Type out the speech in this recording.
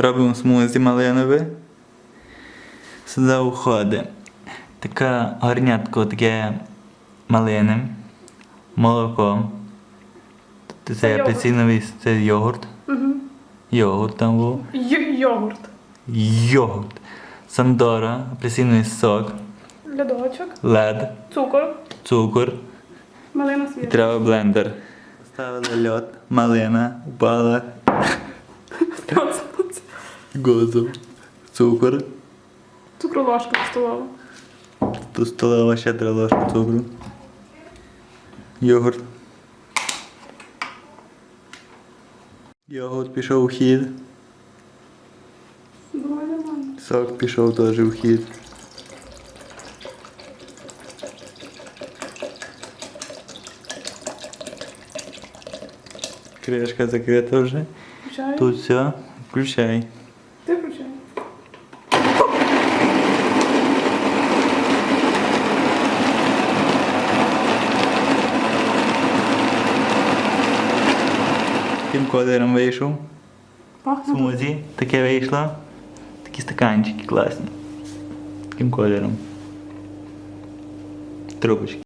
Робимо смузі малинове. Сюди входить така горнятко таке малини, молоко. Це, Це це йогурт. апельсиновий, це йогурт. Угу. Йогурт там був. Йогурт. Йогурт. Сандора, апельсиновий сок, Льодочок. лед, Цукор. цукор. Малина І свіжа. треба блендер. Ставили льод, малина, упала, гозу, цукор. Цукру ложка столова. Тут столова ще три цукру. Йогурт. Йогурт пішов у хід. Сок пішов теж у хід. Кришка закрита вже. Включаю. Тут все. Включай. Таким кольором вийшов. Пахне. Смузі. Таке вийшло. Такі стаканчики класні. Таким кольором. Трубочки.